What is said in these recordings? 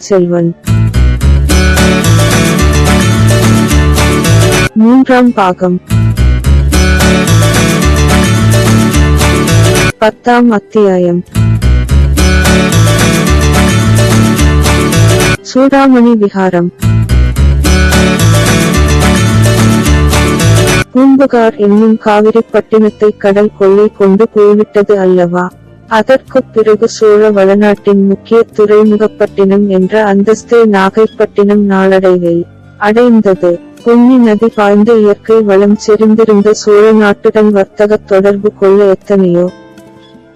பொன்னியின் செல்வன். மூன்றாம் பாகம். பத்தாம் அத்தியாயம். சூடாமணி விகாரம் பூம்புகார் என்னும் காவிரி பட்டினத்தை கடல் கொள்ளை கொண்டு போய்விட்டது அல்லவா? அதற்குப் பிறகு சோழ வளநாட்டின் முக்கிய துறைமுகப்பட்டினம் என்ற அந்தஸ்தை நாகைப்பட்டினம் நாளடைவை அடைந்தது. பொன்னி நதி பாய்ந்த இயற்கை வளம் செறிந்திருந்த சோழ நாட்டுடன் வர்த்தகத் தொடர்பு கொள்ள எத்தனையோ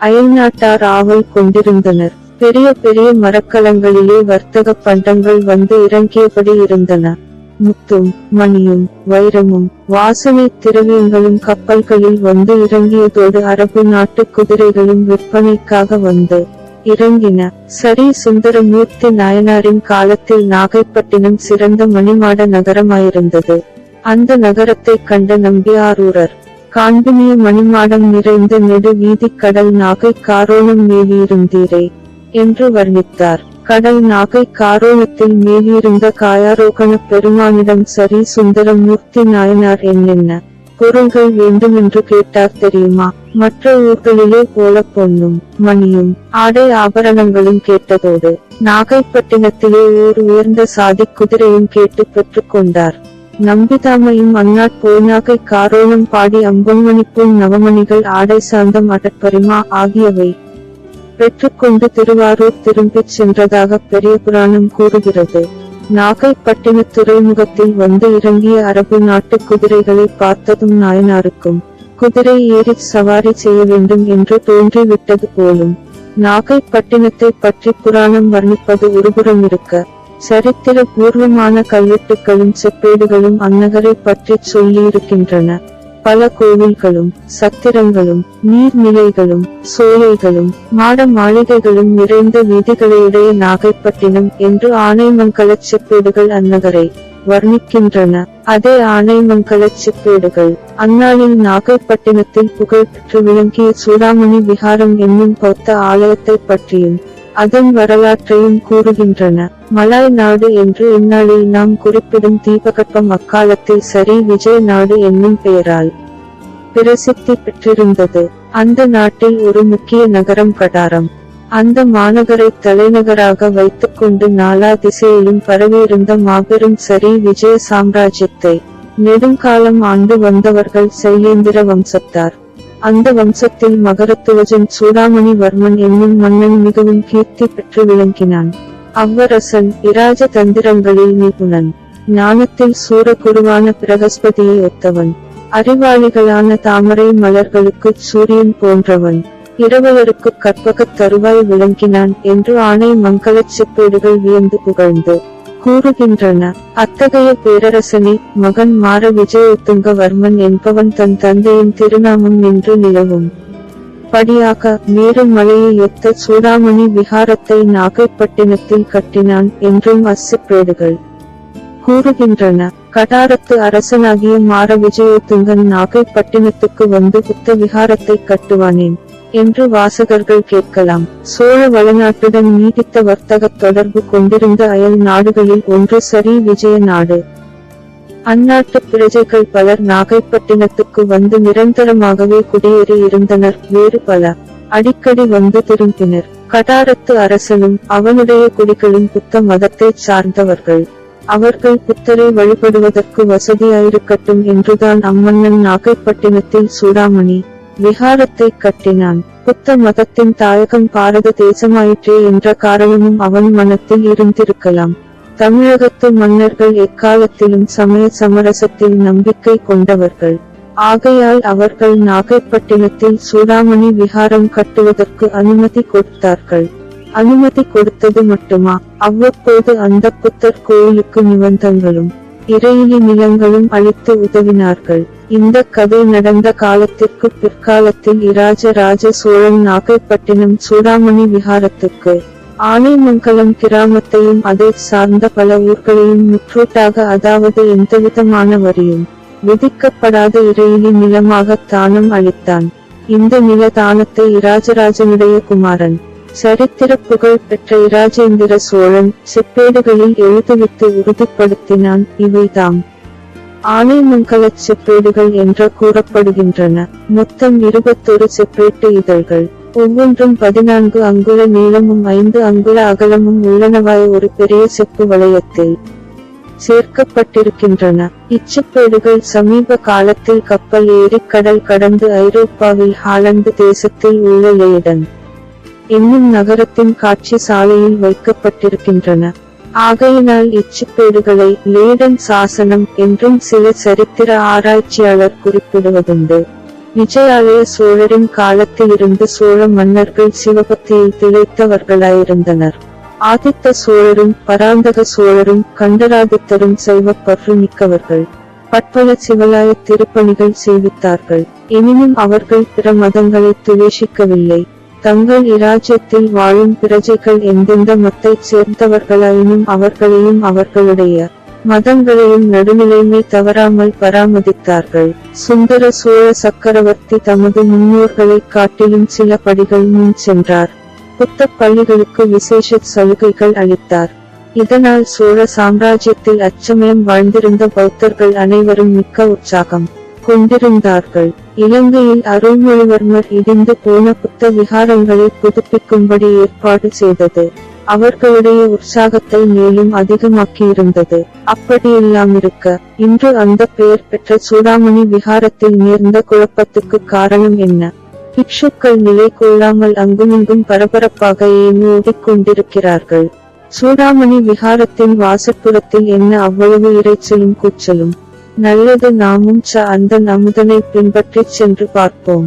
அயல்நாட்டார் ஆவல் கொண்டிருந்தனர். பெரிய பெரிய மரக்கலங்களிலே வர்த்தக பண்டங்கள் வந்து இறங்கியபடி இருந்தன. முத்தும் மணியும் வைரமும் வாசனை திரவியங்களும் கப்பல்களில் வந்து இறங்கியதோடு அரபு நாட்டு குதிரைகளும் விற்பனைக்காக வந்து இறங்கின. சரி சுந்தரமூர்த்தி நாயனாரின் காலத்தில் நாகைப்பட்டினம் சிறந்த மணிமாட நகரமாயிருந்தது. அந்த நகரத்தை கண்ட நம்பியாரூரர் காண்பினிய மணிமாடம் நிறைந்த நெடு வீதிக் கடல் நாகை காரோணம் மேலியிருந்தீரே என்று வர்ணித்தார். கடல் நாகை காரோணத்தில் மேலிருந்த காயாரோகண பெருமானிடம் சரி சுந்தரம் மூர்த்தி நாயனார் என்னென்ன பொருள்கள் வேண்டுமென்று கேட்டார் தெரியுமா? மற்ற ஊர்களிலே போல பொன்னும் மணியும் ஆடை ஆபரணங்களும் கேட்டதோடு நாகைப்பட்டினத்திலே ஓர் உயர்ந்த சாதி குதிரையும் கேட்டு பெற்றுக்கொண்டார் நம்பிதாமையும் அந்நாட் போய்நாகை காரோணம் பாடி அம்பொன்மணிப்பூன் நவமணிகள் ஆடை சாந்தம் அடற்பரிமா ஆகியவை பெற்றுக்கொண்டு திருவாரூர் திரும்பிச் சென்றதாக பெரிய புராணம் கூறுகிறது. நாகைப்பட்டின துறைமுகத்தில் வந்து இறங்கிய அரபு நாட்டு குதிரைகளை பார்த்ததும் நாயனாருக்கும் குதிரை ஏறிச் சவாரி செய்ய வேண்டும் என்று தோன்றிவிட்டது போலும் நாகைப்பட்டினத்தை பற்றி புராணம் வர்ணிப்பது ஒருபுறம் இருக்க சரித்திர பூர்வமான கல்வெட்டுகளும் செப்பேடுகளும் அந்நகரை பற்றி சொல்லியிருக்கின்றன. பல கோவில்களும் சத்திரங்களும் நீர்நிலைகளும் சோலைகளும் மாட மாளிகைகளும் நிறைந்த வீதிகளையுடைய நாகைப்பட்டினம் என்று ஆணைமங்கலச் செப்பேடுகள் அந்நகரை வர்ணிக்கின்றன. அதே ஆணைமங்கலச் செப்பேடுகள் அந்நாளில் நாகைப்பட்டினத்தில் புகழ்பெற்று விளங்கிய சூடாமணி விகாரம் என்னும் பௌத்த ஆலயத்தை பற்றியும் அதன் வரலாற்றையும் கூறுகின்றன. மலாய் நாடு என்று இந்நாளில் நாம் குறிப்பிடும் தீபகற்பம் அக்காலத்தில் சரி விஜய நாடு என்னும் பெயரால் பிரசித்தி பெற்றிருந்தது. அந்த நாட்டில் ஒரு முக்கிய நகரம் கடாரம். அந்த மாநகரை தலைநகராக வைத்துக்கொண்டு நாலா திசையிலும் பரவியிருந்த மாபெரும் சரி விஜய சாம்ராஜ்யத்தை நெடுங்காலம் ஆண்டு வந்தவர்கள் சைலேந்திர வம்சத்தார். அந்த வம்சத்தில் மகரத்துவஜன் சூடாமணி வர்மன் என்னும் மன்னன் மிகவும் கீர்த்தி பெற்று விளங்கினான். அவ்வரசன் இராஜ தந்திரங்களில் நிபுணன். ஞானத்தில் சூரகுருவான பிரகஸ்பதியை ஒத்தவன். அறிவாளிகளான தாமரை மலர்களுக்கு சூரியன் போன்றவன். இரவலருக்கு கற்பகத் தருவாய் விளங்கினான் என்று ஆணை மங்களச் செப்பேடுகள் வியந்து புகழ்ந்து. கூறுகின்றன. அத்தகைய பேரரசனே மகன் மாற விஜயோத்துங்கவர்மன் என்பவன் தன் தந்தையின் திருநாமம் நின்று நிலவும். படியாக மேரு மலையை சூடாமணி விகாரத்தை நாகைப்பட்டினத்தில் கட்டினான் என்றும் அசுப்பேடுகள் கூறுகின்றன. கடாரத்து அரசனாகிய மாற விஜயோத்துங்கன் நாகைப்பட்டினத்துக்கு வந்து புத்த விகாரத்தை கட்டுவானேன். என்று வாசகர்கள் கேட்கலாம். சோழ வளநாட்டுடன் நீடித்த வர்த்தக தொடர்பு கொண்டிருந்த அயல் நாடுகளில் ஒன்று சரி விஜய நாடு. அந்நாட்டு பிரஜைகள் பலர் நாகைப்பட்டினத்துக்கு வந்து நிரந்தரமாகவே குடியேறி இருந்தனர் வேறு பல. அடிக்கடி வந்து திரும்பினர். கடாரத்து அரசனும் அவனுடைய குடிகளும் புத்த மதத்தைச் சார்ந்தவர்கள். அவர்கள் புத்தரை வழிபடுவதற்கு வசதியாயிருக்கட்டும் என்றுதான் அம்மன்னன் நாகைப்பட்டினத்தில் சூடாமணி. விகாரத்தை கட்டினான். புத்த மதத்தின் தாயகம் பாரத தேசமாயிற்றே என்ற காரணமும் அவன் மனத்தில் இருந்திருக்கலாம். தமிழகத்து மன்னர்கள் எக்காலத்திலும் சமய சமரசத்தில் நம்பிக்கை கொண்டவர்கள். ஆகையால் அவர்கள் நாகைப்பட்டினத்தில் சூடாமணி விகாரம் கட்டுவதற்கு அனுமதி கொடுத்தார்கள். அனுமதி கொடுத்தது மட்டுமா? அவ்வப்போது அந்த புத்தர் கோயிலுக்கு நிபந்தங்களும் இறையிலி நிலங்களும் அளித்து உதவினார்கள். இந்த கதை நடந்த காலத்திற்கு பிற்காலத்தில் இராஜ ராஜ சோழன் நாகைப்பட்டினம் சூடாமணி விஹாரத்துக்கு ஆனைமங்கலம் கிராமத்தையும் அதை சார்ந்த பல ஊர்களையும் முற்றூட்டாக அதாவது எந்தவிதமான வரியும் விதிக்கப்படாத இறையிலி நிலமாக தானம் அளித்தான் இந்த நில தானத்தை இராஜராஜனுடைய குமாரன் சரித்திர புகழ் பெற்ற இராஜேந்திர சோழன் செப்பேடுகளில் எழுதுவித்து உறுதிப்படுத்தினான் இவைதாம். ஆனைமங்கலச் செப்பேடுகள் என்று கூறப்படுகின்றன. மொத்தம் இருபத்தொரு செப்பேட்டு இதழ்கள். ஒவ்வொன்றும் பதினான்கு அங்குல நீளமும் ஐந்து அங்குல அகலமும் உள்ளனவாய் ஒரு பெரிய செப்பு வளையத்தில் சேர்க்கப்பட்டிருக்கின்றன. இச்சப்பேடுகள் சமீப காலத்தில் கப்பல் ஏறி கடல் கடந்து ஐரோப்பாவில் ஹாலந்து தேசத்தில் உள்ள லேடன். என்னும் நகரத்தின் காட்சி சாலையில் வைக்கப்பட்டிருக்கின்றன. ஆகையினால் இச்செப்பேடுகளை லேடன் சாசனம் என்றும் சில சரித்திர ஆராய்ச்சியாளர் குறிப்பிடுவதுண்டு. விஜயாலய சோழரின் காலத்திலிருந்து சோழ மன்னர்கள் சிவபக்தியில் திளைத்தவர்களாயிருந்தனர். ஆதித்த சோழரும் பராந்தக சோழரும் கண்டராதித்தரும் செல்வப் பற்று மிக்கவர்கள். பற்பல சிவலாய திருப்பணிகள் செய்வித்தார்கள். எனினும் அவர்கள் பிற மதங்களை துவேஷிக்கவில்லை. தங்கள் இராஜ்யத்தில் வாழும் பிரஜைகள் எந்தெந்த மத்தைச் சேர்ந்தவர்களாயினும் அவர்களையும் அவர்களுடைய மதங்களையும் நடுநிலைமை தவறாமல் பராமரித்தார்கள். சுந்தர சோழ சக்கரவர்த்தி தமது முன்னோர்களைக் காட்டிலும் சில படிகள் முன் சென்றார். புத்தப் பள்ளிகளுக்கு விசேஷ சலுகைகள் அளித்தார். இதனால் சோழ சாம்ராஜ்யத்தில் அச்சமயம் வாழ்ந்திருந்த பௌத்தர்கள் அனைவரும் மிக்க உற்சாகம். கொண்டிருந்தார்கள். இலங்கையில் அருள்மொழிவர்மர் இடிந்து போன புத்த விகாரங்களை புதுப்பிக்கும்படி ஏற்பாடு செய்தது. அவர்களுடைய உற்சாகத்தை மேலும் அதிகமாக்கியிருந்தது. அப்படியில்லாமிருக்க இன்று அந்த பெயர் பெற்ற சூடாமணி விகாரத்தில் நேர்ந்த குழப்பத்துக்கு காரணம் என்ன? பிக்ஷுக்கள் நிலை கொள்ளாமல் அங்குமிங்கும் பரபரப்பாக ஏன் ஓடிக்கொண்டிருக்கிறார்கள். சூடாமணி விகாரத்தின் வாசற்புறத்தில் என்ன அவ்வளவு இறைச்சலும் கூச்சலும்? நல்லது நாமும் ச அந்த அமுதனை பின்பற்றிச் சென்று பார்ப்போம்.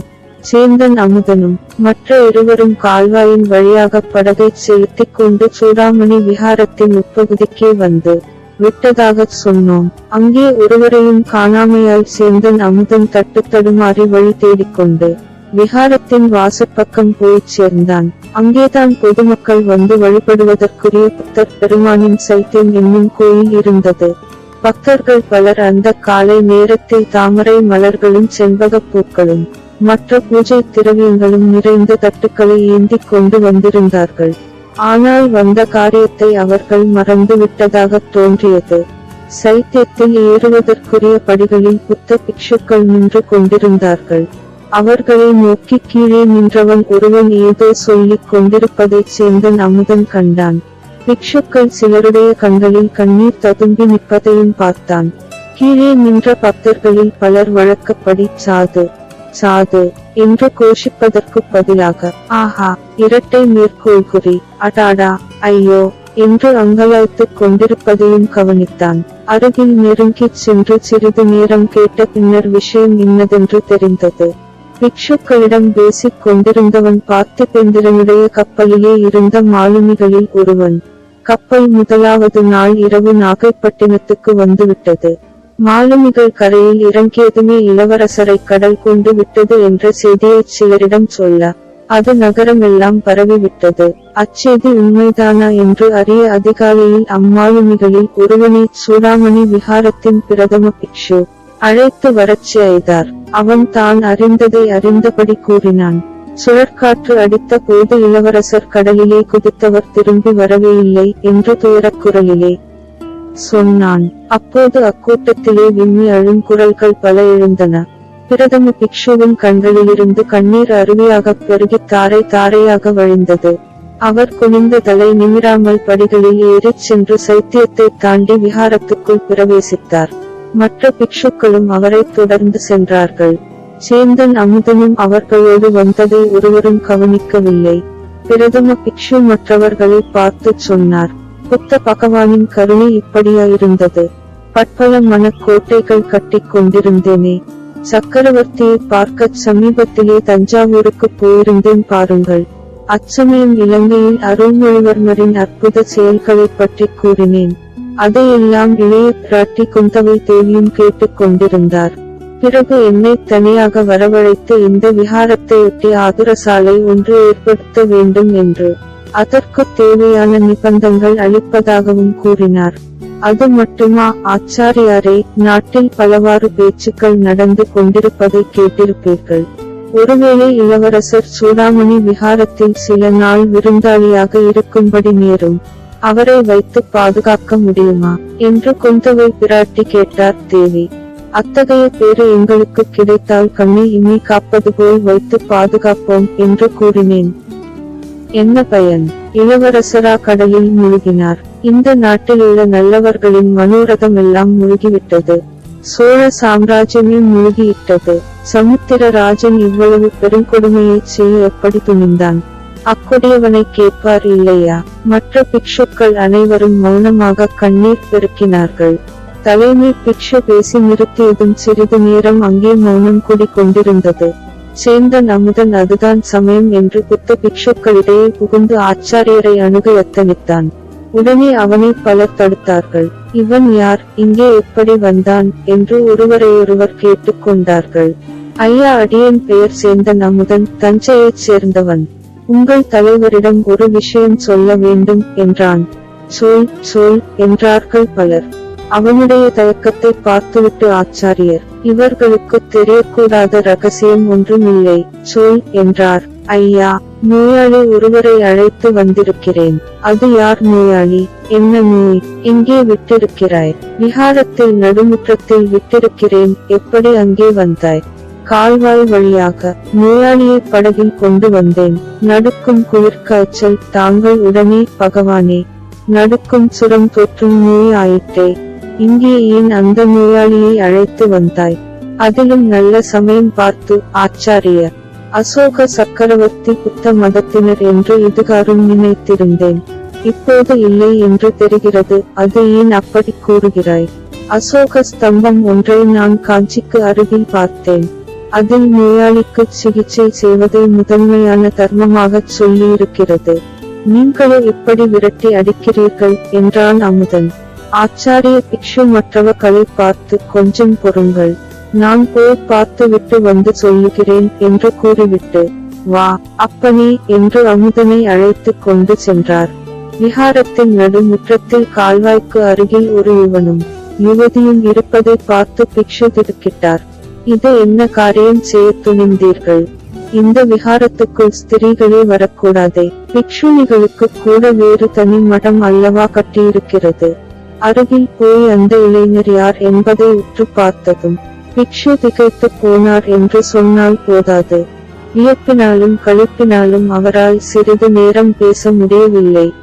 சேந்தன் அமுதனும் மற்ற இருவரும் கால்வாயின் வழியாக படகைச் செலுத்திக் கொண்டு சூடாமணி விஹாரத்தின் உட்பகுதிக்கே வந்து விட்டதாகச் சொன்னோம். அங்கே ஒருவரையும் காணாமையால் சேந்தன் அமுதன் தட்டு தடுமாறி வழி தேடிக்கொண்டு விகாரத்தின் வாசப்பக்கம் போய்ச் சேர்ந்தான். அங்கேதான் பொதுமக்கள் வந்து வழிபடுவதற்குரிய புத்தர் பெருமானின் சைத்தியம் என்னும் கோயில் இருந்தது. பக்தர்கள் பலர் அந்த காலை நேரத்தில் தாமரை மலர்களும் செண்பகப் பூக்களும் மற்ற பூஜை திரவியங்களும் நிறைந்த தட்டுக்களை ஏந்திக் கொண்டு வந்திருந்தார்கள். ஆனால் வந்த காரியத்தை அவர்கள் மறந்து விட்டதாக தோன்றியது. சைத்தியத்தில் ஏறுவதற்குரிய படிகளில் புத்த பிக்ஷுக்கள் நின்று கொண்டிருந்தார்கள். அவர்களை நோக்கி கீழே நின்றவன் ஒருவன் ஏதோ சொல்லிக் கொண்டிருப்பதைச் சேர்ந்தன் அமுதன் கண்டான். பிக்ஷுக்கள் சிலருடைய கண்களில் கண்ணீர் ததும்பி நிற்பதையும் பார்த்தான். கீழே நின்ற பக்தர்களில் பலர் வழக்கப்படி சாது சாது என்று கோஷிப்பதற்கு பதிலாக ஆஹா இரட்டை மேற்கோள் குறி அடாடா ஐயோ என்று அங்கலாய்த்துக் கொண்டிருப்பதையும் கவனித்தான். அருகில் நெருங்கிச் சென்று சிறிது நேரம் கேட்ட பின்னர் விஷயம் இன்னதென்று தெரிந்தது. பிக்ஷுக்களிடம் பேசிக் கொண்டிருந்தவன் பார்த்திபேந்திரனுடைய கப்பலிலே இருந்த மாலுமிகளில் ஒருவன் கப்பல் முதலாவது நாள் இரவு நாகைப்பட்டினத்துக்கு வந்துவிட்டது. மாலுமிகள் கரையில் இறங்கியதுமே இளவரசரை கடல் கொண்டு விட்டது என்ற செய்தியை சிலரிடம் சொல்ல அது நகரமெல்லாம் பரவிவிட்டது. அச்செய்தி உண்மைதானா என்று அறிய அதிகாலையில் அம்மாலுமிகளில் ஒருவனை சூடாமணி விகாரத்தின் பிரதம பிக்ஷு அழைத்து வரச் செய்தார். அவன் தான் அறிந்ததை அறிந்தபடி கூறினான். சுழற்காற்று அடித்த போது இளவரசர் கடலிலே குதித்தவர் திரும்பி வரவே இல்லை என்று துயரக் குரலிலே சொன்னான். அப்போது அக்கூட்டத்திலே விம்மி அழும் குரல்கள் பல எழுந்தன. பிரதம பிக்ஷுவின் கண்களிலிருந்து கண்ணீர் அருவியாகப் பெருகி தாரை தாரையாக வழிந்தது. அவர் குனிந்த தலை நிமிராமல் படிகளில் ஏறிச் சென்று சைத்தியத்தை தாண்டி விகாரத்துக்குள் பிரவேசித்தார். மற்ற பிக்ஷுக்களும் அவரை தொடர்ந்து சென்றார்கள். சேந்தன் அமுதனும் அவர்களோடு வந்ததை ஒருவரும் கவனிக்கவில்லை. பிரதம பிக்ஷு மற்றவர்களை பார்த்து சொன்னார். புத்த பகவானின் கருணை இப்படியாயிருந்தது. பற்பல மனக்கோட்டைகள் கட்டிக் கொண்டிருந்தேனே. சக்கரவர்த்தியை பார்க்கச் சமீபத்திலே தஞ்சாவூருக்கு போயிருந்தேன் பாருங்கள். அச்சமயம் இலங்கையில் அருள்மொழிவர்மரின் அற்புத செயல்களைப் பற்றி கூறினேன். அதையெல்லாம் இளைய பிராட்டி குந்தவை தேவியும் கேட்டுக் கொண்டிருந்தார். பிறகு என்னை தனியாக வரவழைத்து இந்த விகாரத்தையொட்டி ஆதுரசாலை ஒன்று ஏற்படுத்த வேண்டும் என்று அதற்கு தேவையான நிபந்தங்கள் அளிப்பதாகவும் கூறினார். அது மட்டுமா? ஆச்சாரியாரே நாட்டில் பலவாறு பேச்சுக்கள் நடந்து கொண்டிருப்பதை கேட்டிருப்பீர்கள். ஒருவேளை இளவரசர் சூடாமணி விஹாரத்தில் சில நாள் விருந்தாளியாக இருக்கும்படி நேரும் அவரை வைத்து பாதுகாக்க முடியுமா? என்று குந்தவை பிராட்டி கேட்டார் தேவி. அத்தகைய பேறு எங்களுக்கு கிடைத்தால் கண்ணை இனி காப்பது போல் வைத்து பாதுகாப்போம் என்று கூறினேன். என்ன பயன்? இளவரசரா கடலில் முழுகினார். இந்த நாட்டிலுள்ள நல்லவர்களின் மனோரதம் எல்லாம் முழுகிவிட்டது. சோழ சாம்ராஜ்யமே முழுகியிட்டது சமுத்திர ராஜன் இவ்வளவு பெருங்கொடுமையை செய்ய எப்படி துணிந்தான்? அக்கொடியவனை கேட்பார் இல்லையா? மற்ற பிக்ஷுக்கள் அனைவரும் மௌனமாக கண்ணீர் பெருக்கினார்கள். தலைமை பிக்ஷு பேசி நிறுத்தியதும் சிறிது நேரம் அங்கே மௌனம் குடிக்கொண்டிருந்தது. சேந்தன் அமுதன் அதுதான் சமயம் என்று புத்த பிக்ஷுக்களிடையே புகுந்து ஆச்சாரியரை அணுக எத்தனித்தான் உடனே அவனை பலர் தடுத்தார்கள். இவன் யார்? இங்கே எப்படி வந்தான்? என்று ஒருவரையொருவர் கேட்டுக்கொண்டார்கள் ஐயா அடியன் பெயர் சேந்தன் அமுதன். தஞ்சையைச் சேர்ந்தவன். உங்கள் தலைவரிடம் ஒரு விஷயம் சொல்ல வேண்டும் என்றான். சொல் சொல் என்றார்கள் பலர். அவனுடைய தயக்கத்தை பார்த்துவிட்டு ஆச்சாரியர் இவர்களுக்கு தெரியக்கூடாத ரகசியம் ஒன்றுமில்லை சொல் என்றார். ஐயா நோயாளி ஒருவரை அழைத்து வந்திருக்கிறேன். அது யார் நோயாளி? என்ன நோய்? எங்கே விட்டிருக்கிறாய்? விஹாரத்தில் நடுமுற்றத்தில் விட்டிருக்கிறேன். எப்படி அங்கே வந்தாய்? கால்வாய் வழியாக நோயாளியை படகில் கொண்டு வந்தேன். நடுக்கும் குளிர்காய்ச்சல் தாங்கள் உடனே பகவானே. நடுக்கும் சுரம் தொற்றும் நோய் ஆயிற்றே. இங்கே ஏன் அந்த நோயாளியை அழைத்து வந்தாய். அதிலும் நல்ல சமயம் பார்த்து ஆச்சாரியர் அசோக சக்கரவர்த்தி புத்த மதத்தினர் என்று இதுகாரும் நினைத்திருந்தேன். இப்போது இல்லை என்று தெரிகிறது அது ஏன் அப்படி கூறுகிறாய்? அசோக ஸ்தம்பம் ஒன்றை நான் காஞ்சிக்கு அருகில் பார்த்தேன். அதில் நோயாளிக்கு சிகிச்சை செய்வதை முதன்மையான தர்மமாகச் சொல்லியிருக்கிறது. நீங்களோ இப்படி விரட்டி அடிக்கிறீர்கள் என்றான் அமுதன். ஆச்சாரிய பிக்ஷு மற்றவர்களை பார்த்து கொஞ்சம் பொறுங்கள். நான் போய் பார்த்து விட்டு வந்து சொல்லுகிறேன் என்று கூறிவிட்டு வா அப்பனே என்று அமுதனை அழைத்து கொண்டு சென்றார். விஹாரத்தின் நடுமுற்றத்தில் கால்வாய்க்கு அருகில் ஒரு யுவனும் யுவதியும் இருப்பதை பார்த்து பிக்ஷு திடுக்கிட்டார். இது என்ன காரியம் செய்ய துணிந்தீர்கள்? இந்த விஹாரத்துக்குள் ஸ்திரீகளே வரக்கூடாதே. பிக்ஷுனிகளுக்கு கூட வேறு தனி மடம் அல்லவா கட்டியிருக்கிறது? அருகில் போய் அந்த இளைஞர் யார் என்பதை உற்று பார்த்ததும் பிக்ஷு திகைத்து போனார் என்று சொன்னால் போதாது. வியப்பினாலும் கழிப்பினாலும் அவரால் சிறிது நேரம் பேச முடியவில்லை.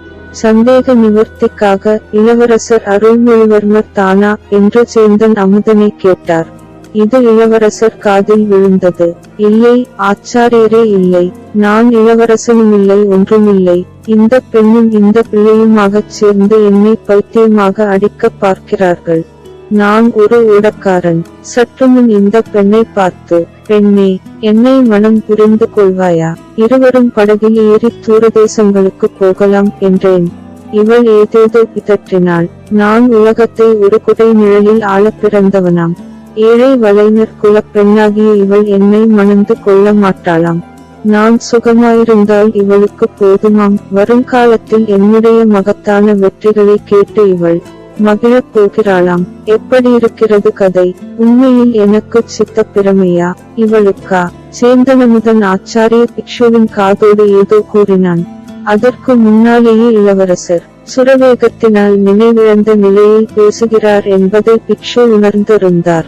சந்தேக நிவர்த்திக்காக இளவரசர் அருள்மொழிவர்மர் தானா என்று சேந்தன் அமுதனை கேட்டார். இது இளவரசர் காதில் விழுந்தது. இல்லை ஆச்சாரியரே இல்லை. நான் இளவரசனும் இல்லை ஒன்றுமில்லை. இந்த பெண்ணும் இந்த பிள்ளையுமாகச் சேர்ந்து என்னை பைத்தியமாக அடிக்க பார்க்கிறார்கள். நான் ஒரு ஊடக்காரன். சற்றுமுன் இந்த பெண்ணை பார்த்து பெண்ணே என்னை மனம் புரிந்து கொள்வாயா? இருவரும் படகில் ஏறி தூரதேசங்களுக்கு போகலாம் என்றேன். இவள் ஏதேதோ பிதற்றினாள். நான் உலகத்தை ஒரு குடை நிழலில் ஆள பிறந்தவனாம். ஏழை வலைஞர் குலப் பெண்ணாகிய இவள் என்னை மணந்து கொள்ள மாட்டாளாம். நான் சுகமாயிருந்தால் இவளுக்கு போதுமாம். வருங்காலத்தில் என்னுடைய மகத்தான வெற்றிகளை கேட்டு இவள் மகிழப் போகிறாளாம். எப்படி இருக்கிறது கதை? உண்மையில் எனக்கு சித்த பிரமையா இவளுக்கா? சேந்தனமுதன் ஆச்சாரிய பிக்ஷுவின் காதோடு ஏதோ கூறினான். அதற்கு முன்னாலேயே இளவரசர் சுரவேகத்தினால் நினைவிழந்த நிலையில் பேசுகிறார் என்பதை பிக்ஷு உணர்ந்திருந்தார்.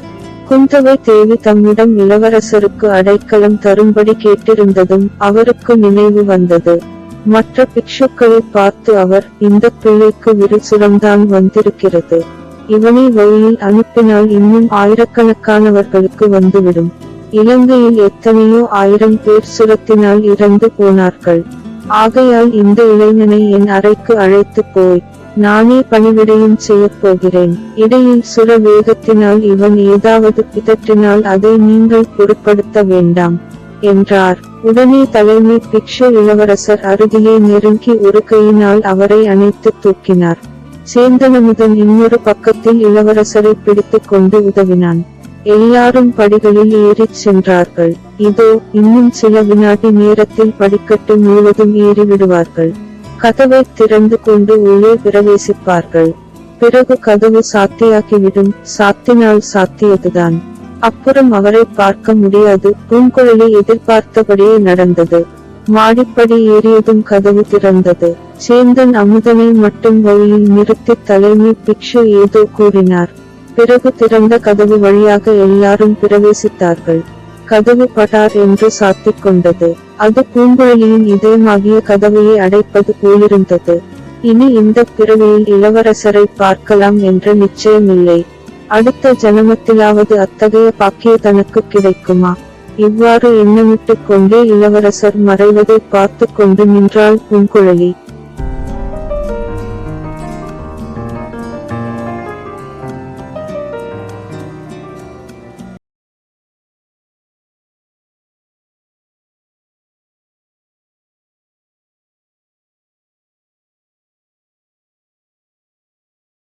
குந்தவை தேவி தம்மிடம் இளவரசருக்கு அடைக்கலம் தரும்படி கேட்டிருந்ததும் அவருக்கு நினைவு வந்தது. மற்ற பிக்ஷுக்களை பார்த்து அவர் இந்த பிள்ளைக்கு விருசுரம்தான் வந்திருக்கிறது. இவனை வழியில் அனுப்பினால் இன்னும் ஆயிரக்கணக்கானவர்களுக்கு வந்துவிடும். இலங்கையில் எத்தனையோ ஆயிரம் பேர் சுரத்தினால் இறந்து போனார்கள். ஆகையால் இந்த இளைஞனை என் அறைக்கு அழைத்து போய் நானே பணிவிடையும் செய்யப்போகிறேன் இடையில் சுர வேகத்தினால் இவன் ஏதாவது பிதற்றினால் அதை நீங்கள் பொருட்படுத்த வேண்டாம் என்றார். உடனே தலைமை பிக்ஷு இளவரசர் அருகிலே நெருங்கி ஒரு கையினால் அவரை அணைத்து தூக்கினார். சேந்தனமுதன் இன்னொரு பக்கத்தில் இளவரசரை பிடித்துக் கொண்டு உதவினான். எல்லாரும் படிகளில் ஏறிச் சென்றார்கள். இதோ இன்னும் சில வினாடி நேரத்தில் படிக்கட்டு முழுவதும் ஏறிவிடுவார்கள். கதவை திறந்து கொண்டு உள்ளே பிரவேசிப்பார்கள். பிறகு கதவு சாத்தியாகிவிடும். சாத்தினால் சாத்தியதுதான். அப்புறம் அவரை பார்க்க முடியாது. பூங்குழலி எதிர்பார்த்தபடியே நடந்தது. மாடிப்படி ஏறியதும் கதவு திறந்தது. சேந்தன் அமுதனை மட்டும் வழியில் நிறுத்தி தலைமை பிக்ஷு ஏதோ கூறினார். பிறகு திறந்த கதவு வழியாக எல்லாரும் பிரவேசித்தார்கள். கதவு படார் என்று சாத்திக் கொண்டது. அது பூங்குழலியின் இதயமாகிய கதவையை அடைப்பது போலிருந்தது இனி இந்த பிறவியில் இளவரசரை பார்க்கலாம் என்ற நிச்சயமில்லை. அடுத்த ஜனமத்திலாவது அத்தகைய பாக்கிய தனக்கு கிடைக்குமா? இவ்வாறு எண்ணமிட்டுக் கொண்டே இளவரசர் மறைவதை பார்த்து கொண்டு நின்றாள் பூங்குழலி